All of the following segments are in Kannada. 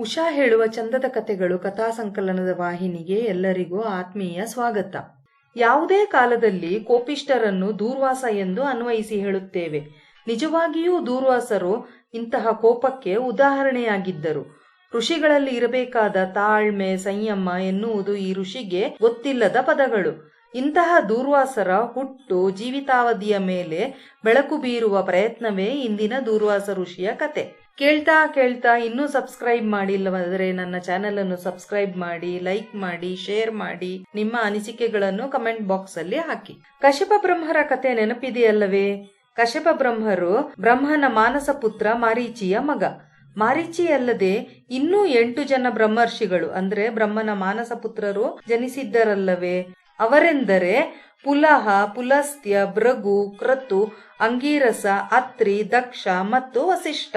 ಉಷಾ ಹೇಳುವ ಚಂದದ ಕಥೆಗಳು ಕಥಾ ಸಂಕಲನದ ವಾಹಿನಿಗೆ ಎಲ್ಲರಿಗೂ ಆತ್ಮೀಯ ಸ್ವಾಗತ. ಯಾವುದೇ ಕಾಲದಲ್ಲಿ ಕೋಪಿಷ್ಟರನ್ನು ದೂರ್ವಾಸ ಎಂದು ಅನ್ವಯಿಸಿ ಹೇಳುತ್ತೇವೆ. ನಿಜವಾಗಿಯೂ ದೂರ್ವಾಸರು ಇಂತಹ ಕೋಪಕ್ಕೆ ಉದಾಹರಣೆಯಾಗಿದ್ದರು. ಋಷಿಗಳಲ್ಲಿ ಇರಬೇಕಾದ ತಾಳ್ಮೆ, ಸಂಯಮ ಎನ್ನುವುದು ಈ ಋಷಿಗೆ ಗೊತ್ತಿಲ್ಲದ ಪದಗಳು. ಇಂತಹ ದೂರ್ವಾಸರ ಹುಟ್ಟು ಜೀವಿತಾವಧಿಯ ಮೇಲೆ ಬೆಳಕು ಬೀರುವ ಪ್ರಯತ್ನವೇ ಇಂದಿನ ದೂರ್ವಾಸ ಋಷಿಯ ಕತೆ. ಕೇಳ್ತಾ ಕೇಳ್ತಾ ಇನ್ನೂ ಸಬ್ಸ್ಕ್ರೈಬ್ ಮಾಡಿಲ್ಲವಾದರೆ ನನ್ನ ಚಾನೆಲ್ ಅನ್ನು ಸಬ್ಸ್ಕ್ರೈಬ್ ಮಾಡಿ ಲೈಕ್ ಮಾಡಿ ಶೇರ್ ಮಾಡಿ, ನಿಮ್ಮ ಅನಿಸಿಕೆಗಳನ್ನು ಕಮೆಂಟ್ ಬಾಕ್ಸ್ ಅಲ್ಲಿ ಹಾಕಿ. ಕಶ್ಯಪ ಬ್ರಹ್ಮರ ಕತೆ ನೆನಪಿದೆಯಲ್ಲವೇ? ಕಶ್ಯಪ ಬ್ರಹ್ಮರು ಬ್ರಹ್ಮನ ಮಾನಸ ಪುತ್ರ ಮಾರೀಚಿಯ ಮಗ. ಮಾರೀಚಿ ಅಲ್ಲದೆ ಇನ್ನೂ ಎಂಟು ಜನ ಬ್ರಹ್ಮರ್ಷಿಗಳು, ಅಂದ್ರೆ ಬ್ರಹ್ಮನ ಮಾನಸ ಪುತ್ರರು ಜನಿಸಿದ್ದರಲ್ಲವೇ? ಅವರೆಂದರೆ ಪುಲಹ, ಪುಲಸ್ತ್ಯ, ಭೃಗು, ಕ್ರತು, ಅಂಗೀರಸ, ಅತ್ರಿ, ದಕ್ಷ ಮತ್ತು ವಸಿಷ್ಠ.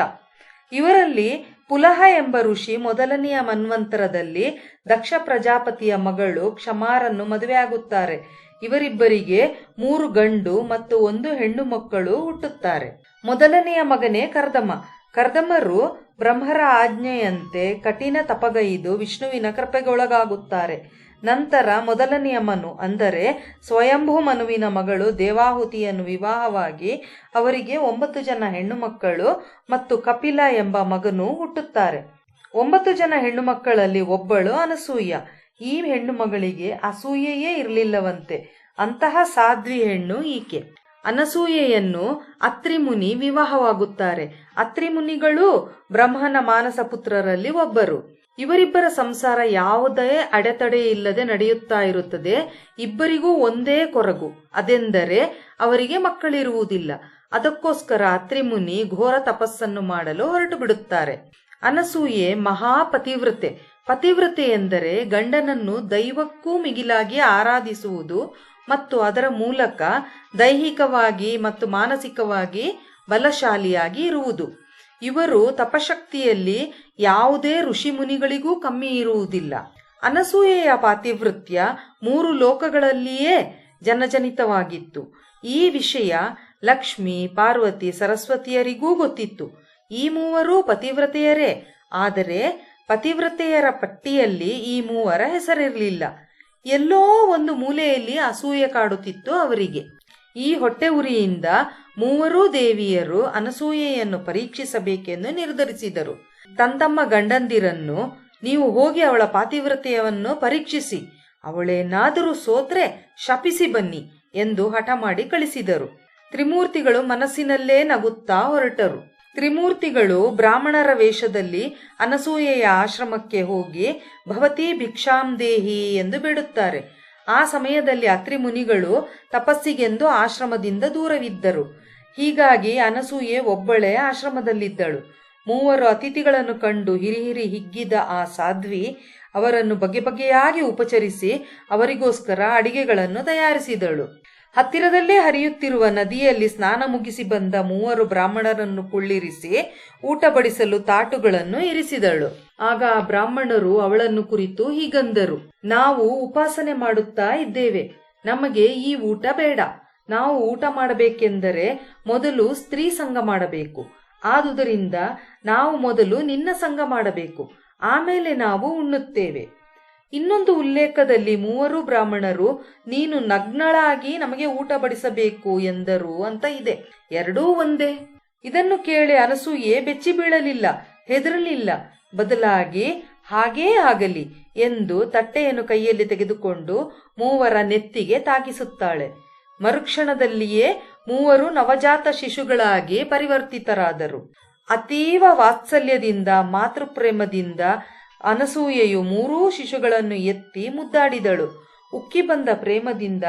ಇವರಲ್ಲಿ ಪುಲಹ ಎಂಬ ಋಷಿ ಮೊದಲನೆಯ ಮನ್ವಂತರದಲ್ಲಿ ದಕ್ಷ ಪ್ರಜಾಪತಿಯ ಮಗಳು ಕ್ಷಮಾರನ್ನು ಮದುವೆಯಾಗುತ್ತಾರೆ. ಇವರಿಬ್ಬರಿಗೆ ಮೂರು ಗಂಡು ಮತ್ತು ಒಂದು ಹೆಣ್ಣು ಮಕ್ಕಳು ಹುಟ್ಟುತ್ತಾರೆ. ಮೊದಲನೆಯ ಮಗನೇ ಕರ್ದಮ. ಕರ್ದಮರು ಬ್ರಹ್ಮರ ಆಜ್ಞೆಯಂತೆ ಕಠಿಣ ತಪಗೈದು ವಿಷ್ಣುವಿನ ಕೃಪೆಗೊಳಗಾಗುತ್ತಾರೆ. ನಂತರ ಮೊದಲನೆಯ ಮನು ಅಂದರೆ ಸ್ವಯಂಭೂ ಮನುವಿನ ಮಗಳು ದೇವಾಹುತಿಯನ್ನು ವಿವಾಹವಾಗಿ ಅವರಿಗೆ ಒಂಬತ್ತು ಜನ ಹೆಣ್ಣು ಮಕ್ಕಳು ಮತ್ತು ಕಪಿಲ ಎಂಬ ಮಗನು ಹುಟ್ಟುತ್ತಾರೆ. ಒಂಬತ್ತು ಜನ ಹೆಣ್ಣು ಮಕ್ಕಳಲ್ಲಿ ಒಬ್ಬಳು ಅನಸೂಯ. ಈ ಹೆಣ್ಣು ಮಗಳಿಗೆ ಅಸೂಯೆಯೇ ಇರಲಿಲ್ಲವಂತೆ. ಅಂತಹ ಸಾಧ್ವಿ ಹೆಣ್ಣು ಈಕೆ. ಅನಸೂಯೆಯನ್ನು ಅತ್ರಿಮುನಿ ವಿವಾಹವಾಗುತ್ತಾರೆ. ಅತ್ರಿಮುನಿಗಳು ಬ್ರಹ್ಮನ ಮಾನಸ ಪುತ್ರರಲ್ಲಿ ಒಬ್ಬರು. ಇವರಿಬ್ಬರ ಸಂಸಾರ ಯಾವುದೇ ಅಡೆತಡೆ ಇಲ್ಲದೆ ನಡೆಯುತ್ತಾ ಇರುತ್ತದೆ. ಇಬ್ಬರಿಗೂ ಒಂದೇ ಕೊರಗು. ಅದೆಂದರೆ ಅವರಿಗೆ ಮಕ್ಕಳಿರುವುದಿಲ್ಲ. ಅದಕ್ಕೋಸ್ಕರ ತ್ರಿಮುನಿ ಘೋರ ತಪಸ್ಸನ್ನು ಮಾಡಲು ಹೊರಟು ಬಿಡುತ್ತಾರೆ ಅನಸೂಯೆ ಮಹಾಪತಿವ್ರತೆ. ಪತಿವ್ರತೆ ಎಂದರೆ ಗಂಡನನ್ನು ದೈವಕ್ಕೂ ಮಿಗಿಲಾಗಿ ಆರಾಧಿಸುವುದು ಮತ್ತು ಅದರ ಮೂಲಕ ದೈಹಿಕವಾಗಿ ಮತ್ತು ಮಾನಸಿಕವಾಗಿ ಬಲಶಾಲಿಯಾಗಿ ಇರುವುದು. ಇವರು ತಪಶಕ್ತಿಯಲ್ಲಿ ಯಾವುದೇ ಋಷಿ ಮುನಿಗಳಿಗೂ ಕಮ್ಮಿ ಇರುವುದಿಲ್ಲ. ಅನಸೂಯೆಯ ಪಾತಿವೃತ್ಯ ಮೂರು ಲೋಕಗಳಲ್ಲಿಯೇ ಜನಜನಿತವಾಗಿತ್ತು. ಈ ವಿಷಯ ಲಕ್ಷ್ಮಿ, ಪಾರ್ವತಿ, ಸರಸ್ವತಿಯರಿಗೂ ಗೊತ್ತಿತ್ತು. ಈ ಮೂವರೂ ಪತಿವ್ರತೆಯರೇ. ಆದರೆ ಪತಿವ್ರತೆಯರ ಪಟ್ಟಿಯಲ್ಲಿ ಈ ಮೂವರ ಹೆಸರಿರಲಿಲ್ಲ. ಎಲ್ಲೋ ಒಂದು ಮೂಲೆಯಲ್ಲಿ ಅಸೂಯೆ ಕಾಡುತ್ತಿತ್ತು ಅವರಿಗೆ. ಈ ಹೊಟ್ಟೆ ಉರಿಯಿಂದ ಮೂವರೂ ದೇವಿಯರು ಅನಸೂಯೆಯನ್ನು ಪರೀಕ್ಷಿಸಬೇಕೆಂದು ನಿರ್ಧರಿಸಿದರು. ತಂದಮ್ಮ ಗಂಡಂದಿರನ್ನು ನೀವು ಹೋಗಿ ಅವಳ ಪಾತಿವ್ರತೆಯನ್ನು ಪರೀಕ್ಷಿಸಿ, ಅವಳೇನಾದರೂ ಸೋತ್ರೆ ಶಪಿಸಿ ಬನ್ನಿ ಎಂದು ಹಠ ಮಾಡಿ ಕಳಿಸಿದರು. ತ್ರಿಮೂರ್ತಿಗಳು ಮನಸ್ಸಿನಲ್ಲೇ ನಗುತ್ತಾ ಹೊರಟರು. ತ್ರಿಮೂರ್ತಿಗಳು ಬ್ರಾಹ್ಮಣರ ವೇಷದಲ್ಲಿ ಅನಸೂಯೆಯ ಆಶ್ರಮಕ್ಕೆ ಹೋಗಿ, ಭವತಿ ಭಿಕ್ಷಾಂ ದೇಹಿ ಎಂದು ಬೇಡುತ್ತಾರೆ. ಆ ಸಮಯದಲ್ಲಿ ಅತ್ರಿ ಮುನಿಗಳು ತಪಸ್ಸಿಗೆಂದು ಆಶ್ರಮದಿಂದ ದೂರವಿದ್ದರು. ಹೀಗಾಗಿ ಅನಸೂಯೆ ಒಬ್ಬಳೇ ಆಶ್ರಮದಲ್ಲಿದ್ದಳು. ಮೂವರು ಅತಿಥಿಗಳನ್ನು ಕಂಡು ಹಿರಿಹಿರಿ ಹಿಗ್ಗಿದ ಆ ಸಾಧ್ವಿ ಅವರನ್ನು ಬಗೆ ಬಗೆಯಾಗಿ ಉಪಚರಿಸಿ ಅವರಿಗೋಸ್ಕರ ಅಡಿಗೆಗಳನ್ನು ತಯಾರಿಸಿದಳು. ಹತ್ತಿರದಲ್ಲೇ ಹರಿಯುತ್ತಿರುವ ನದಿಯಲ್ಲಿ ಸ್ನಾನ ಮುಗಿಸಿ ಬಂದ ಮೂವರು ಬ್ರಾಹ್ಮಣರನ್ನು ಕುಳ್ಳಿರಿಸಿ ಊಟ ಬಡಿಸಲು ತಾಟುಗಳನ್ನು ಇರಿಸಿದಳು. ಆಗ ಆ ಬ್ರಾಹ್ಮಣರು ಅವಳನ್ನು ಕುರಿತು ಹೀಗಂದರು, ನಾವು ಉಪಾಸನೆ ಮಾಡುತ್ತಾ ಇದ್ದೇವೆ, ನಮಗೆ ಈ ಊಟ ಬೇಡ ನಾವು ಊಟ ಮಾಡಬೇಕೆಂದರೆ ಮೊದಲು ಸ್ತ್ರೀ ಸಂಘ ಮಾಡಬೇಕು. ಆದುದರಿಂದ ನಾವು ಮೊದಲು ನಿನ್ನ ಸಂಘ ಮಾಡಬೇಕು. ಆಮೇಲೆ ನಾವು ಉಣ್ಣುತ್ತೇವೆ. ಇನ್ನೊಂದು ಉಲ್ಲೇಖದಲ್ಲಿ ಮೂವರು ಬ್ರಾಹ್ಮಣರು, ನೀನು ನಗ್ನಳಾಗಿ ನಮಗೆ ಊಟ ಬಡಿಸಬೇಕು ಎಂದರು ಅಂತ ಇದೆ. ಎರಡೂ ಒಂದೇ. ಇದನ್ನು ಕೇಳಿ ಅನಸೂಯೆ ಬೆಚ್ಚಿ ಬೀಳಲಿಲ್ಲ, ಹೆದರಲಿಲ್ಲ. ಬದಲಾಗಿ ಹಾಗೇ ಆಗಲಿ ಎಂದು ತಟ್ಟೆಯನ್ನು ಕೈಯಲ್ಲಿ ತೆಗೆದುಕೊಂಡು ಮೂವರ ನೆತ್ತಿಗೆ ತಾಕಿಸುತ್ತಾಳೆ. ಮರುಕ್ಷಣದಲ್ಲಿಯೇ ಮೂವರು ನವಜಾತ ಶಿಶುಗಳಾಗಿ ಪರಿವರ್ತಿತರಾದರು. ಅತೀವ ವಾತ್ಸಲ್ಯದಿಂದ, ಮಾತೃಪ್ರೇಮದಿಂದ ಅನಸೂಯೆಯು ಮೂರೂ ಶಿಶುಗಳನ್ನು ಎತ್ತಿ ಮುದ್ದಾಡಿದಳು. ಉಕ್ಕಿ ಬಂದ ಪ್ರೇಮದಿಂದ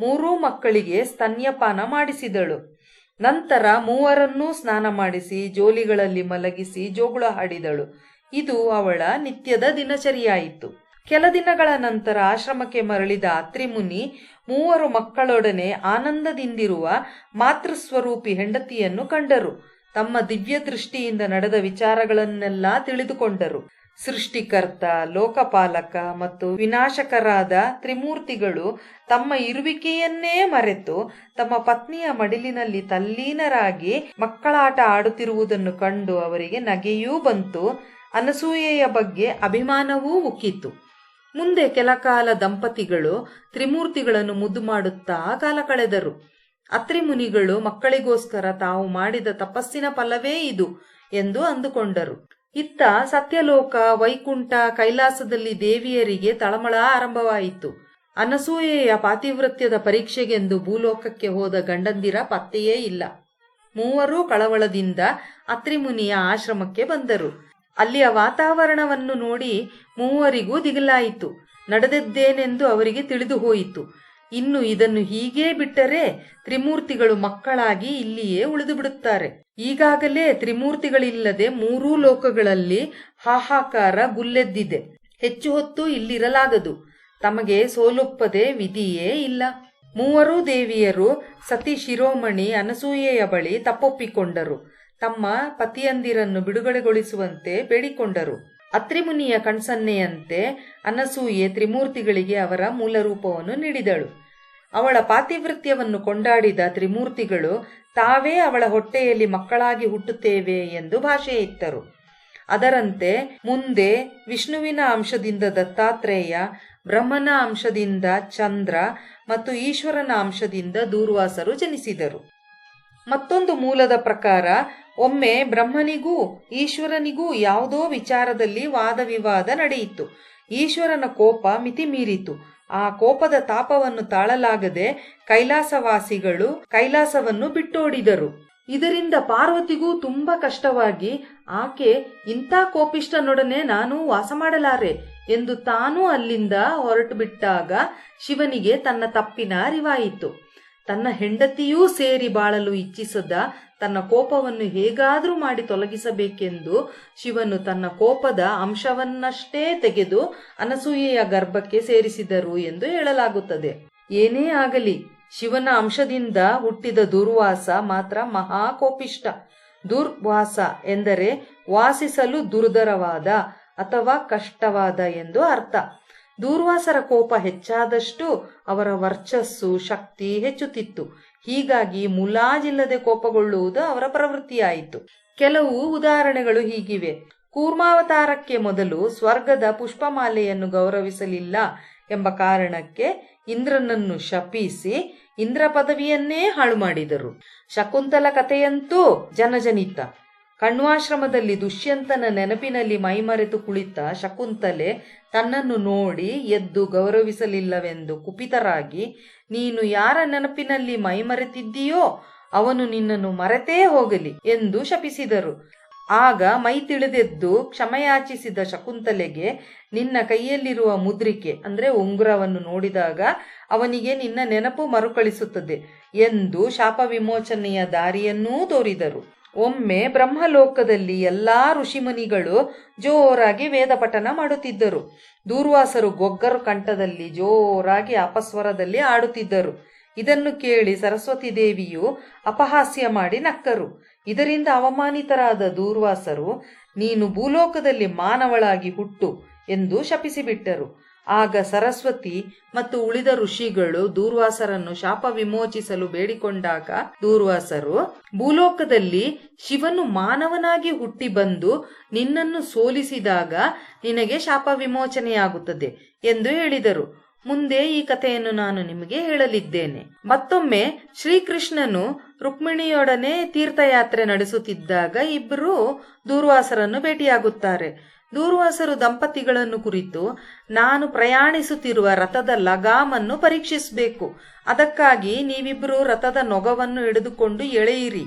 ಮೂರೂ ಮಕ್ಕಳಿಗೆ ಸ್ತನ್ಯಪಾನ ಮಾಡಿಸಿದಳು. ನಂತರ ಮೂವರನ್ನೂ ಸ್ನಾನ ಮಾಡಿಸಿ ಜೋಲಿಗಳಲ್ಲಿ ಮಲಗಿಸಿ ಜೋಗುಳ ಹಾಡಿದಳು. ಇದು ಅವಳ ನಿತ್ಯದ ದಿನಚರಿಯಾಯಿತು. ಕೆಲ ದಿನಗಳ ನಂತರ ಆಶ್ರಮಕ್ಕೆ ಮರಳಿದ ಅತ್ರಿಮುನಿ ಮೂವರು ಮಕ್ಕಳೊಡನೆ ಆನಂದದಿಂದಿರುವ ಮಾತೃಸ್ವರೂಪಿ ಹೆಂಡತಿಯನ್ನು ಕಂಡರು. ತಮ್ಮ ದಿವ್ಯ ದೃಷ್ಟಿಯಿಂದ ನಡೆದ ವಿಚಾರಗಳನ್ನೆಲ್ಲ ತಿಳಿದುಕೊಂಡರು. ಸೃಷ್ಟಿಕರ್ತ, ಲೋಕಪಾಲಕ ಮತ್ತು ವಿನಾಶಕರಾದ ತ್ರಿಮೂರ್ತಿಗಳು ತಮ್ಮ ಇರುವಿಕೆಯನ್ನೇ ಮರೆತು ತಮ್ಮ ಪತ್ನಿಯ ಮಡಿಲಿನಲ್ಲಿ ತಲ್ಲೀನರಾಗಿ ಮಕ್ಕಳಾಟ ಆಡುತ್ತಿರುವುದನ್ನು ಕಂಡು ಅವರಿಗೆ ನಗೆಯೂ ಬಂತು. ಅನಸೂಯೆಯ ಬಗ್ಗೆ ಅಭಿಮಾನವೂ ಉಕ್ಕಿತ್ತು ಮುಂದೆ ಕೆಲಕಾಲ ದಂಪತಿಗಳು ತ್ರಿಮೂರ್ತಿಗಳನ್ನು ಮುದ್ದು ಮಾಡುತ್ತಾ ಕಾಲ ಕಳೆದರು. ಅತ್ರಿ ಮುನಿಗಳು ಮಕ್ಕಳಿಗೋಸ್ಕರ ತಾವು ಮಾಡಿದ ತಪಸ್ಸಿನ ಫಲವೇ ಇದು ಎಂದು ಅಂದುಕೊಂಡರು. ಇತ್ತ ಸತ್ಯಲೋಕ ವೈಕುಂಠ ಕೈಲಾಸದಲ್ಲಿ ದೇವಿಯರಿಗೆ ತಳಮಳ ಆರಂಭವಾಯಿತು. ಅನಸೂಯೆಯ ಪಾತಿವೃತ್ಯದ ಪರೀಕ್ಷೆಗೆಂದು ಭೂಲೋಕಕ್ಕೆ ಹೋದ ಗಂಡಂದಿರ ಪತ್ತೆಯೇ ಇಲ್ಲ. ಮೂವರೂ ಕಳವಳದಿಂದ ಅತ್ರಿಮುನಿಯ ಆಶ್ರಮಕ್ಕೆ ಬಂದರು. ಅಲ್ಲಿಯ ವಾತಾವರಣವನ್ನು ನೋಡಿ ಮೂವರಿಗೂ ದಿಗಿಲಾಯಿತು. ನಡೆದದ್ದೇನೆಂದು ಅವರಿಗೆ ತಿಳಿದು ಹೋಯಿತು. ಇನ್ನು ಇದನ್ನು ಹೀಗೇ ಬಿಟ್ಟರೆ ತ್ರಿಮೂರ್ತಿಗಳು ಮಕ್ಕಳಾಗಿ ಇಲ್ಲಿಯೇ ಉಳಿದು ಬಿಡುತ್ತಾರೆ ಈಗಾಗಲೇ ತ್ರಿಮೂರ್ತಿಗಳಿಲ್ಲದೆ ಮೂರೂ ಲೋಕಗಳಲ್ಲಿ ಹಾಹಾಕಾರ ಗುಲ್ಲೆದ್ದಿದೆ. ಹೆಚ್ಚು ಹೊತ್ತು ಇಲ್ಲಿರಲಾಗದು. ತಮಗೆ ಸೋಲೊಪ್ಪದೆ ವಿಧಿಯೇ ಇಲ್ಲ. ಮೂವರೂ ದೇವಿಯರು ಸತಿ ಶಿರೋಮಣಿ ಅನಸೂಯೆಯ ಬಳಿ ತಪ್ಪೊಪ್ಪಿಕೊಂಡರು. ತಮ್ಮ ಪತಿಯಂದಿರನ್ನು ಬಿಡುಗಡೆಗೊಳಿಸುವಂತೆ ಬೇಡಿಕೊಂಡರು. ಅತ್ರಿಮುನಿಯ ಕಣ್ಸನ್ನೆಯಂತೆ ಅನಸೂಯೆ ತ್ರಿಮೂರ್ತಿಗಳಿಗೆ ಅವರ ಮೂಲ ರೂಪವನ್ನು ನೀಡಿದಳು. ಅವಳ ಪಾತಿವೃತ್ಯವನ್ನು ಕೊಂಡಾಡಿದ ತ್ರಿಮೂರ್ತಿಗಳು, ತಾವೇ ಅವಳ ಹೊಟ್ಟೆಯಲ್ಲಿ ಮಕ್ಕಳಾಗಿ ಹುಟ್ಟುತ್ತೇವೆ ಎಂದು ಭಾಷೆ ಇತ್ತರು ಅದರಂತೆ ಮುಂದೆ ವಿಷ್ಣುವಿನ ಅಂಶದಿಂದ ದತ್ತಾತ್ರೇಯ, ಬ್ರಹ್ಮನ ಅಂಶದಿಂದ ಚಂದ್ರ ಮತ್ತು ಈಶ್ವರನ ಅಂಶದಿಂದ ದೂರ್ವಾಸರು ಜನಿಸಿದರು. ಮತ್ತೊಂದು ಮೂಲದ ಪ್ರಕಾರ ಒಮ್ಮೆ ಬ್ರಹ್ಮನಿಗೂ ಈಶ್ವರನಿಗೂ ಯಾವುದೋ ವಿಚಾರದಲ್ಲಿ ವಾದವಿವಾದ ನಡೆಯಿತು. ಈಶ್ವರನ ಕೋಪ ಮಿತಿ ಮೀರಿತು. ಆ ಕೋಪದ ತಾಪವನ್ನು ತಾಳಲಾಗದೆ ಕೈಲಾಸವಾಸಿಗಳು ಕೈಲಾಸವನ್ನು ಬಿಟ್ಟೋಡಿದರು. ಇದರಿಂದ ಪಾರ್ವತಿಗೂ ತುಂಬಾ ಕಷ್ಟವಾಗಿ, ಆಕೆ ಇಂಥ ಕೋಪಿಷ್ಟನೊಡನೆ ನಾನು ವಾಸ ಮಾಡಲಾರೆ ಎಂದು ತಾನೂ ಅಲ್ಲಿಂದ ಹೊರಟು ಬಿಟ್ಟಾಗ ಶಿವನಿಗೆ ತನ್ನ ತಪ್ಪಿನ ಅರಿವಾಯಿತು. ತನ್ನ ಹೆಂಡತಿಯೂ ಸೇರಿ ಬಾಳಲು ಇಚ್ಛಿಸದ ತನ್ನ ಕೋಪವನ್ನು ಹೇಗಾದರೂ ಮಾಡಿ ತೊಲಗಿಸಬೇಕೆಂದು ಶಿವನು ತನ್ನ ಕೋಪದ ಅಂಶವನ್ನಷ್ಟೇ ತೆಗೆದು ಅನಸೂಯೆಯ ಗರ್ಭಕ್ಕೆ ಸೇರಿಸಿದರು ಎಂದು ಹೇಳಲಾಗುತ್ತದೆ. ಏನೇ ಆಗಲಿ, ಶಿವನ ಅಂಶದಿಂದ ಹುಟ್ಟಿದ ದುರ್ವಾಸ ಮಾತ್ರ ಮಹಾಕೋಪಿಷ್ಟ ದುರ್ವಾಸ ಎಂದರೆ ವಾಸಿಸಲು ದುರ್ದರವಾದ ಅಥವಾ ಕಷ್ಟವಾದ ಎಂದು ಅರ್ಥ. ದೂರ್ವಾಸರ ಕೋಪ ಹೆಚ್ಚಾದಷ್ಟು ಅವರ ವರ್ಚಸ್ಸು, ಶಕ್ತಿ ಹೆಚ್ಚುತ್ತಿತ್ತು. ಹೀಗಾಗಿ ಮುಲಾಜಿಲ್ಲದೆ ಕೋಪಗೊಳ್ಳುವುದು ಅವರ ಪ್ರವೃತ್ತಿಯಾಯಿತು. ಕೆಲವು ಉದಾಹರಣೆಗಳು ಹೀಗಿವೆ. ಕೂರ್ಮಾವತಾರಕ್ಕೆ ಮೊದಲು ಸ್ವರ್ಗದ ಪುಷ್ಪಮಾಲೆಯನ್ನು ಗೌರವಿಸಲಿಲ್ಲ ಎಂಬ ಕಾರಣಕ್ಕೆ ಇಂದ್ರನನ್ನು ಶಪಿಸಿ ಇಂದ್ರ ಪದವಿಯನ್ನೇ ಹಾಳು ಮಾಡಿದರು ಶಕುಂತಲ ಕಥೆಯಂತೂ ಜನಜನಿತ. ಕಣ್ವಾಶ್ರಮದಲ್ಲಿ ದುಷ್ಯಂತನ ನೆನಪಿನಲ್ಲಿ ಮೈಮರೆತು ಕುಳಿತ ಶಕುಂತಲೆ ತನ್ನನ್ನು ನೋಡಿ ಎದ್ದು ಗೌರವಿಸಲಿಲ್ಲವೆಂದು ಕುಪಿತರಾಗಿ, ನೀನು ಯಾರ ನೆನಪಿನಲ್ಲಿ ಮೈಮರೆತಿದ್ದೀಯೋ ಅವನು ನಿನ್ನನ್ನು ಮರೆತೇ ಹೋಗಲಿ ಎಂದು ಶಪಿಸಿದರು. ಆಗ ಮೈ ತಿಳಿದೆದ್ದು ಕ್ಷಮೆಯಾಚಿಸಿದ ಶಕುಂತಲೆಗೆ, ನಿನ್ನ ಕೈಯಲ್ಲಿರುವ ಮುದ್ರಿಕೆ, ಅಂದ್ರೆ ಉಂಗುರವನ್ನು ನೋಡಿದಾಗ, ಅವನಿಗೆ ನಿನ್ನ ನೆನಪು ಮರುಕಳಿಸುತ್ತದೆ ಎಂದು ಶಾಪ ವಿಮೋಚನೆಯ ದಾರಿಯನ್ನೂ ತೋರಿದರು. ಒಮ್ಮೆ ಬ್ರಹ್ಮಲೋಕದಲ್ಲಿ ಎಲ್ಲಾ ಋಷಿಮುನಿಗಳು ಜೋರಾಗಿ ವೇದ ಪಠನ ಮಾಡುತ್ತಿದ್ದರು. ದೂರ್ವಾಸರು ಗೊಗ್ಗರು ಕಂಠದಲ್ಲಿ ಜೋರಾಗಿ ಅಪಸ್ವರದಲ್ಲಿ ಆಡುತ್ತಿದ್ದರು. ಇದನ್ನು ಕೇಳಿ ಸರಸ್ವತಿ ದೇವಿಯು ಅಪಹಾಸ್ಯ ಮಾಡಿ ನಕ್ಕರು. ಇದರಿಂದ ಅವಮಾನಿತರಾದ ದೂರ್ವಾಸರು, ನೀನು ಭೂಲೋಕದಲ್ಲಿ ಮಾನವಳಾಗಿ ಹುಟ್ಟು ಎಂದು ಶಪಿಸಿಬಿಟ್ಟರು. ಆಗ ಸರಸ್ವತಿ ಮತ್ತು ಉಳಿದ ಋಷಿಗಳು ದೂರ್ವಾಸರನ್ನು ಶಾಪ ವಿಮೋಚಿಸಲು ಬೇಡಿಕೊಂಡಾಗ ದೂರ್ವಾಸರು, ಭೂಲೋಕದಲ್ಲಿ ಶಿವನು ಮಾನವನಾಗಿ ಹುಟ್ಟಿ ಬಂದು ನಿನ್ನನ್ನು ಸೋಲಿಸಿದಾಗ ನಿನಗೆ ಶಾಪ ವಿಮೋಚನೆಯಾಗುತ್ತದೆ ಎಂದು ಹೇಳಿದರು. ಮುಂದೆ ಈ ಕಥೆಯನ್ನು ನಾನು ನಿಮಗೆ ಹೇಳಲಿದ್ದೇನೆ. ಮತ್ತೊಮ್ಮೆ ಶ್ರೀಕೃಷ್ಣನು ರುಕ್ಮಿಣಿಯೊಡನೆ ತೀರ್ಥಯಾತ್ರೆ ನಡೆಸುತ್ತಿದ್ದಾಗ ಇಬ್ಬರು ದೂರ್ವಾಸರನ್ನು ಭೇಟಿಯಾಗುತ್ತಾರೆ. ದೂರ್ವಾಸರು ದಂಪತಿಗಳನ್ನು ಕುರಿತು ನಾನು ಪ್ರಯಾಣಿಸುತ್ತಿರುವ ರಥದ ಲಗಾಮನ್ನು ಪರೀಕ್ಷಿಸಬೇಕು. ಅದಕ್ಕಾಗಿ ನೀವಿಬ್ಬರು ರಥದ ನೊಗವನ್ನು ಹಿಡಿದುಕೊಂಡು ಎಳೆಯಿರಿ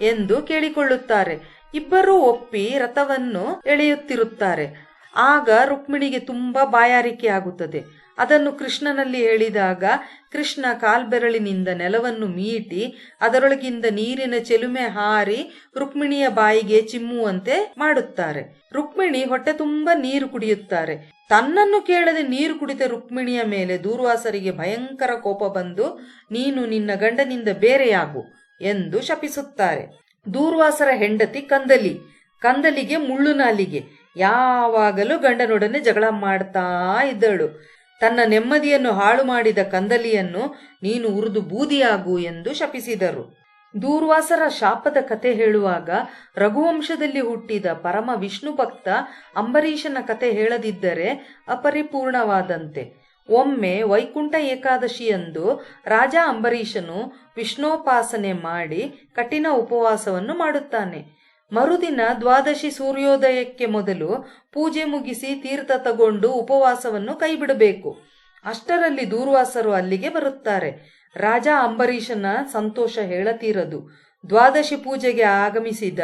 ಎಂದು ಕೇಳಿಕೊಳ್ಳುತ್ತಾರೆ. ಇಬ್ಬರೂ ಒಪ್ಪಿ ರಥವನ್ನು ಎಳೆಯುತ್ತಿರುತ್ತಾರೆ. ಆಗ ರುಕ್ಮಿಣಿಗೆ ತುಂಬಾ ಬಾಯಾರಿಕೆ ಆಗುತ್ತದೆ. ಅದನ್ನು ಕೃಷ್ಣನಲ್ಲಿ ಹೇಳಿದಾಗ, ಕೃಷ್ಣ ಕಾಲ್ಬೆರಳಿನಿಂದ ನೆಲವನ್ನು ಮೀಟಿ, ಅದರೊಳಗಿಂದ ನೀರಿನ ಚೆಲುಮೆ ಹಾರಿ ರುಕ್ಮಿಣಿಯ ಬಾಯಿಗೆ ಚಿಮ್ಮುವಂತೆ ಮಾಡುತ್ತಾರೆ. ರುಕ್ಮಿಣಿ ಹೊಟ್ಟೆ ತುಂಬ ನೀರು ಕುಡಿಯುತ್ತಾರೆ. ತನ್ನನ್ನು ಕೇಳದೆ ನೀರು ಕುಡಿತ ರುಕ್ಮಿಣಿಯ ಮೇಲೆ ದೂರ್ವಾಸರಿಗೆ ಭಯಂಕರ ಕೋಪ ಬಂದು, ನೀನು ನಿನ್ನ ಗಂಡನಿಂದ ಬೇರೆಯಾಗು ಎಂದು ಶಪಿಸುತ್ತಾರೆ. ದೂರ್ವಾಸರ ಹೆಂಡತಿ ಕಂದಲಿ. ಕಂದಲಿಗೆ ಮುಳ್ಳು ನಾಲಿಗೆ ಯಾವಾಗಲೂ ಗಂಡನೊಡನೆ ಜಗಳ ಮಾಡ್ತಾ ಇದ್ದಳು. ತನ್ನ ನೆಮ್ಮದಿಯನ್ನು ಹಾಳು ಮಾಡಿದ ಕಂದಲಿಯನ್ನು ನೀನು ಉರಿದು ಬೂದಿಯಾಗು ಎಂದು ಶಪಿಸಿದರು. ದೂರ್ವಾಸರ ಶಾಪದ ಕತೆ ಹೇಳುವಾಗ ರಘುವಂಶದಲ್ಲಿ ಹುಟ್ಟಿದ ಪರಮ ವಿಷ್ಣು ಭಕ್ತ ಅಂಬರೀಷನ ಕತೆ ಹೇಳದಿದ್ದರೆ ಅಪರಿಪೂರ್ಣವಾದಂತೆ. ಒಮ್ಮೆ ವೈಕುಂಠ ಏಕಾದಶಿಯಂದು ರಾಜ ಅಂಬರೀಷನು ವಿಷ್ಣೋಪಾಸನೆ ಮಾಡಿ ಕಠಿಣ ಉಪವಾಸವನ್ನು ಮಾಡುತ್ತಾನೆ. ಮರುದಿನ ದ್ವಾದಶಿ ಸೂರ್ಯೋದಯಕ್ಕೆ ಮೊದಲು ಪೂಜೆ ಮುಗಿಸಿ ತೀರ್ಥ ತಗೊಂಡು ಉಪವಾಸವನ್ನು ಕೈಬಿಡಬೇಕು. ಅಷ್ಟರಲ್ಲಿ ದೂರ್ವಾಸರು ಅಲ್ಲಿಗೆ ಬರುತ್ತಾರೆ. ರಾಜ ಅಂಬರೀಷನ ಸಂತೋಷ ಹೇಳತೀರದು. ದ್ವಾದಶಿ ಪೂಜೆಗೆ ಆಗಮಿಸಿದ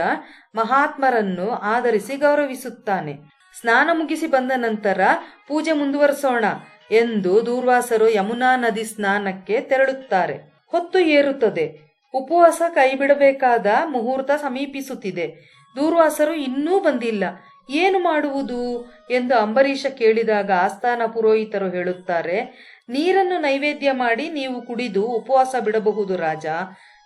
ಮಹಾತ್ಮರನ್ನು ಆಧರಿಸಿ ಗೌರವಿಸುತ್ತಾನೆ. ಸ್ನಾನ ಮುಗಿಸಿ ಬಂದ ನಂತರ ಪೂಜೆ ಮುಂದುವರಿಸೋಣ ಎಂದು ದೂರ್ವಾಸರು ಯಮುನಾ ನದಿ ಸ್ನಾನಕ್ಕೆ ತೆರಳುತ್ತಾರೆ. ಹೊತ್ತು ಏರುತ್ತದೆ. ಉಪವಾಸ ಕೈಬಿಡಬೇಕಾದ ಮುಹೂರ್ತ ಸಮೀಪಿಸುತ್ತಿದೆ. ದೂರ್ವಾಸರು ಇನ್ನೂ ಬಂದಿಲ್ಲ. ಏನು ಮಾಡುವುದು? ಎಂದು ಅಂಬರೀಷ ಕೇಳಿದಾಗ ಆಸ್ಥಾನ ಪುರೋಹಿತರು ಹೇಳುತ್ತಾರೆ, ನೀರನ್ನು ನೈವೇದ್ಯ ಮಾಡಿ ನೀವು ಕುಡಿದು ಉಪವಾಸ ಬಿಡಬಹುದು ರಾಜ.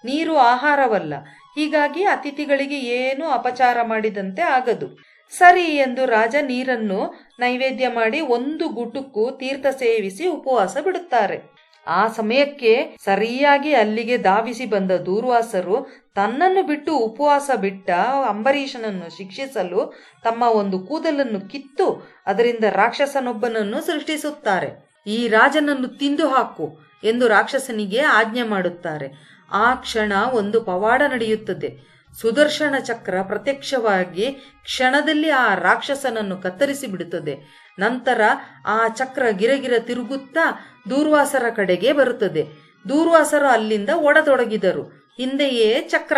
ನೀರು ಆಹಾರವಲ್ಲ. ಹೀಗಾಗಿ ಅತಿಥಿಗಳಿಗೆ ಏನು ಅಪಚಾರ ಮಾಡಿದಂತೆ ಆಗದು. ಸರಿ ಎಂದು ರಾಜ ನೀರನ್ನು ನೈವೇದ್ಯ ಮಾಡಿ ಒಂದು ಗುಟುಕು ತೀರ್ಥ ಸೇವಿಸಿ ಉಪವಾಸ ಬಿಡುತ್ತಾರೆ. ಆ ಸಮಯಕ್ಕೆ ಸರಿಯಾಗಿ ಅಲ್ಲಿಗೆ ಧಾವಿಸಿ ಬಂದ ದೂರ್ವಾಸರು ತನ್ನನ್ನು ಬಿಟ್ಟು ಉಪವಾಸ ಬಿಟ್ಟ ಅಂಬರೀಷನನ್ನು ಶಿಕ್ಷಿಸಲು ತಮ್ಮ ಒಂದು ಕೂದಲನ್ನು ಕಿತ್ತು ಅದರಿಂದ ರಾಕ್ಷಸನೊಬ್ಬನನ್ನು ಸೃಷ್ಟಿಸುತ್ತಾರೆ. ಈ ರಾಜನನ್ನು ತಿಂದು ಹಾಕು ಎಂದು ರಾಕ್ಷಸನಿಗೆ ಆಜ್ಞೆ ಮಾಡುತ್ತಾರೆ. ಆ ಕ್ಷಣ ಒಂದು ಪವಾಡ ನಡೆಯುತ್ತದೆ. ಸುದರ್ಶನ ಚಕ್ರ ಪ್ರತ್ಯಕ್ಷವಾಗಿ ಕ್ಷಣದಲ್ಲಿ ಆ ರಾಕ್ಷಸನನ್ನು ಕತ್ತರಿಸಿ ಬಿಡುತ್ತದೆ. ನಂತರ ಆ ಚಕ್ರ ಗಿರಗಿರ ತಿರುಗುತ್ತಾ ದೂರ್ವಾಸರ ಕಡೆಗೆ ಬರುತ್ತದೆ. ದೂರ್ವಾಸರು ಅಲ್ಲಿಂದ ಓಡತೊಡಗಿದರು. ಹಿಂದೆಯೇ ಚಕ್ರ.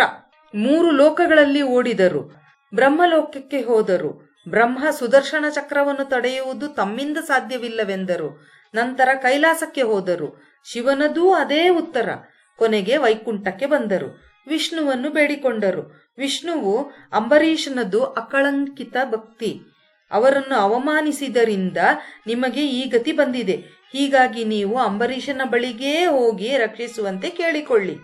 ಮೂರು ಲೋಕಗಳಲ್ಲಿ ಓಡಿದರು. ಬ್ರಹ್ಮಲೋಕಕ್ಕೆ ಹೋದರು. ಬ್ರಹ್ಮ ಸುದರ್ಶನ ಚಕ್ರವನ್ನು ತಡೆಯುವುದು ತಮ್ಮಿಂದ ಸಾಧ್ಯವಿಲ್ಲವೆಂದರು. ನಂತರ ಕೈಲಾಸಕ್ಕೆ ಹೋದರು. ಶಿವನದೂ ಅದೇ ಉತ್ತರ. ಕೊನೆಗೆ ವೈಕುಂಠಕ್ಕೆ ಬಂದರು. ವಿಷ್ಣುವನ್ನು ಬೇಡಿಕೊಂಡರು. ವಿಷ್ಣುವು ಅಂಬರೀಷನದು ಅಕಳಂಕಿತ ಭಕ್ತಿ. ಅವರನ್ನು ಅವಮಾನಿಸಿದರಿಂದ ನಿಮಗೆ ಈ ಗತಿ ಬಂದಿದೆ. ಹೀಗಾಗಿ ನೀವು ಅಂಬರೀಷನ ಬಳಿಗೇ ಹೋಗಿ ರಕ್ಷಿಸುವಂತೆ ಕೇಳಿಕೊಳ್ಳಿ.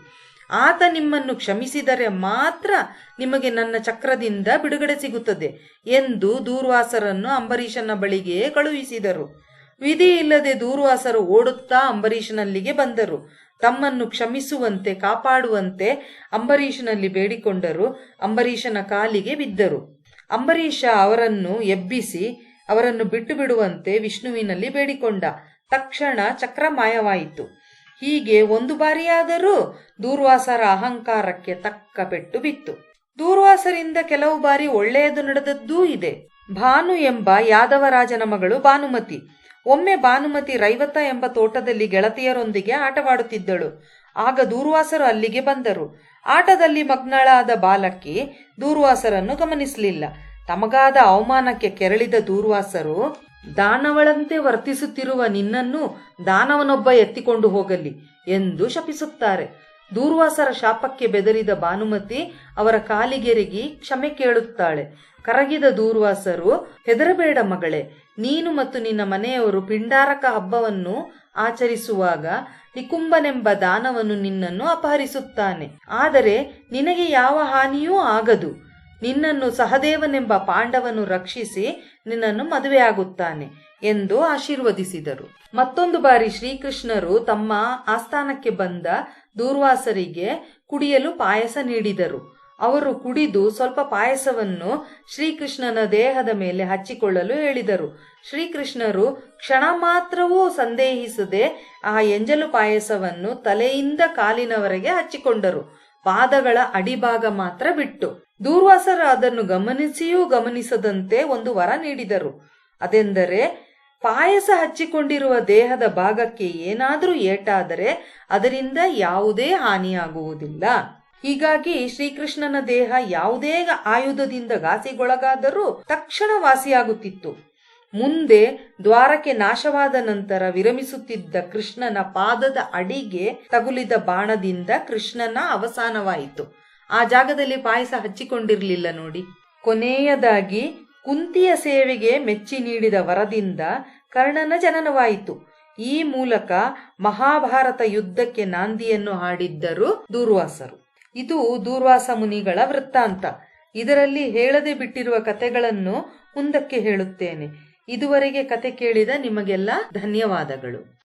ಆತ ನಿಮ್ಮನ್ನು ಕ್ಷಮಿಸಿದರೆ ಮಾತ್ರ ನಿಮಗೆ ನನ್ನ ಚಕ್ರದಿಂದ ಬಿಡುಗಡೆ ಸಿಗುತ್ತದೆ ಎಂದು ದೂರ್ವಾಸರನ್ನು ಅಂಬರೀಷನ ಬಳಿಗೆ ಕಳುಹಿಸಿದರು. ವಿಧಿ ಇಲ್ಲದೆ ದೂರ್ವಾಸರು ಓಡುತ್ತಾ ಅಂಬರೀಷನಲ್ಲಿಗೆ ಬಂದರು. ತಮ್ಮನ್ನು ಕ್ಷಮಿಸುವಂತೆ ಕಾಪಾಡುವಂತೆ ಅಂಬರೀಷನಲ್ಲಿ ಬೇಡಿಕೊಂಡರು. ಅಂಬರೀಷನ ಕಾಲಿಗೆ ಬಿದ್ದರು. ಅಂಬರೀಷ ಅವರನ್ನು ಎಬ್ಬಿಸಿ ಅವರನ್ನು ಬಿಟ್ಟು ಬಿಡುವಂತೆ ವಿಷ್ಣುವಿನಲ್ಲಿ ಬೇಡಿಕೊಂಡ. ತಕ್ಷಣ ಚಕ್ರ ಮಾಯವಾಯಿತು ಹೀಗೆ ಒಂದು ಬಾರಿಯಾದರೂ ದೂರ್ವಾಸರ ಅಹಂಕಾರಕ್ಕೆ ತಕ್ಕ ಪೆಟ್ಟು ಬಿತ್ತು. ದೂರ್ವಾಸರಿಂದ ಕೆಲವು ಬಾರಿ ಒಳ್ಳೆಯದು ನಡೆದದ್ದೂ ಇದೆ. ಭಾನು ಎಂಬ ಯಾದವರಾಜನ ಮಗಳು ಭಾನುಮತಿ. ಒಮ್ಮೆ ಭಾನುಮತಿ ರೈವತ ಎಂಬ ತೋಟದಲ್ಲಿ ಗೆಳತಿಯರೊಂದಿಗೆ ಆಟವಾಡುತ್ತಿದ್ದಳು. ಆಗ ದೂರ್ವಾಸರು ಅಲ್ಲಿಗೆ ಬಂದರು. ಆಟದಲ್ಲಿ ಮಗ್ನಳಾದ ಬಾಲಕಿ ದೂರ್ವಾಸರನ್ನು ಗಮನಿಸಲಿಲ್ಲ. ತಮಗಾದ ಅವಮಾನಕ್ಕೆ ಕೆರಳಿದ ದೂರ್ವಾಸರು, ದಾನವಳಂತೆ ವರ್ತಿಸುತ್ತಿರುವ ನಿನ್ನನ್ನು ದಾನವನೊಬ್ಬ ಎತ್ತಿಕೊಂಡು ಹೋಗಲಿ ಎಂದು ಶಪಿಸುತ್ತಾರೆ. ದೂರ್ವಾಸರ ಶಾಪಕ್ಕೆ ಬೆದರಿದ ಭಾನುಮತಿ ಅವರ ಕಾಲಿಗೆರಗಿ ಕ್ಷಮೆ ಕೇಳುತ್ತಾಳೆ. ಕರಗಿದ ದೂರ್ವಾಸರು, ಹೆದರಬೇಡ ಮಗಳೇ, ನೀನು ಮತ್ತು ನಿನ್ನ ಮನೆಯವರು ಪಿಂಡಾರಕ ಹಬ್ಬವನ್ನು ಆಚರಿಸುವಾಗ ನಿಕುಂಬನೆಂಬ ದಾನವನು ನಿನ್ನನ್ನು ಅಪಹರಿಸುತ್ತಾನೆ. ಆದರೆ ನಿನಗೆ ಯಾವ ಹಾನಿಯೂ ಆಗದು. ನಿನ್ನನ್ನು ಸಹದೇವನೆಂಬ ಪಾಂಡವನು ರಕ್ಷಿಸಿ ನಿನ್ನನ್ನು ಮದುವೆಯಾಗುತ್ತಾನೆ ಎಂದು ಆಶೀರ್ವದಿಸಿದರು. ಮತ್ತೊಂದು ಬಾರಿ ಶ್ರೀಕೃಷ್ಣರು ತಮ್ಮ ಆಸ್ಥಾನಕ್ಕೆ ಬಂದ ದೂರ್ವಾಸರಿಗೆ ಕುಡಿಯಲು ಪಾಯಸ ನೀಡಿದರು. ಅವರು ಕುಡಿದು ಸ್ವಲ್ಪ ಪಾಯಸವನ್ನು ಶ್ರೀಕೃಷ್ಣನ ದೇಹದ ಮೇಲೆ ಹಚ್ಚಿಕೊಳ್ಳಲು ಹೇಳಿದರು. ಶ್ರೀಕೃಷ್ಣರು ಕ್ಷಣ ಮಾತ್ರವೂ ಸಂದೇಹಿಸದೆ ಆ ಎಂಜಲು ಪಾಯಸವನ್ನು ತಲೆಯಿಂದ ಕಾಲಿನವರೆಗೆ ಹಚ್ಚಿಕೊಂಡರು. ಪಾದಗಳ ಅಡಿಭಾಗ ಮಾತ್ರ ಬಿಟ್ಟು ದೂರ್ವಾಸರು ಅದನ್ನು ಗಮನಿಸಿಯೂ ಗಮನಿಸದಂತೆ ಒಂದು ವರ ನೀಡಿದರು. ಅದೆಂದರೆ, ಪಾಯಸ ಹಚ್ಚಿಕೊಂಡಿರುವ ದೇಹದ ಭಾಗಕ್ಕೆ ಏನಾದರೂ ಏಟಾದರೆ ಅದರಿಂದ ಯಾವುದೇ ಹಾನಿಯಾಗುವುದಿಲ್ಲ. ಹೀಗಾಗಿ ಶ್ರೀಕೃಷ್ಣನ ದೇಹ ಯಾವುದೇ ಆಯುಧದಿಂದ ಘಾಸಿಗೊಳಗಾದರೂ ತಕ್ಷಣ ವಾಸಿಯಾಗುತ್ತಿತ್ತು ಮುಂದೆ ದ್ವಾರಕ್ಕೆ ನಾಶವಾದ ನಂತರ ವಿರಮಿಸುತ್ತಿದ್ದ ಕೃಷ್ಣನ ಪಾದದ ಅಡಿಗೆ ತಗುಲಿದ ಬಾಣದಿಂದ ಕೃಷ್ಣನ ಅವಸಾನವಾಯಿತು. ಆ ಜಾಗದಲ್ಲಿ ಪಾಯಸ ಹಚ್ಚಿಕೊಂಡಿರಲಿಲ್ಲ ನೋಡಿ. ಕೊನೆಯದಾಗಿ ಕುಂತಿಯ ಸೇವೆಗೆ ಮೆಚ್ಚಿ ನೀಡಿದ ವರದಿಂದ ಕರ್ಣನ ಜನನವಾಯಿತು. ಈ ಮೂಲಕ ಮಹಾಭಾರತ ಯುದ್ಧಕ್ಕೆ ನಾಂದಿಯನ್ನು ಹಾಡಿದ್ದರು ದೂರ್ವಾಸರು. ಇದು ದೂರ್ವಾಸ ಮುನಿಗಳ ವೃತ್ತಾಂತ. ಇದರಲ್ಲಿ ಹೇಳದೆ ಬಿಟ್ಟಿರುವ ಕತೆಗಳನ್ನು ಮುಂದಕ್ಕೆ ಹೇಳುತ್ತೇನೆ. ಇದುವರೆಗೆ ಕತೆ ಕೇಳಿದ ನಿಮಗೆಲ್ಲ ಧನ್ಯವಾದಗಳು.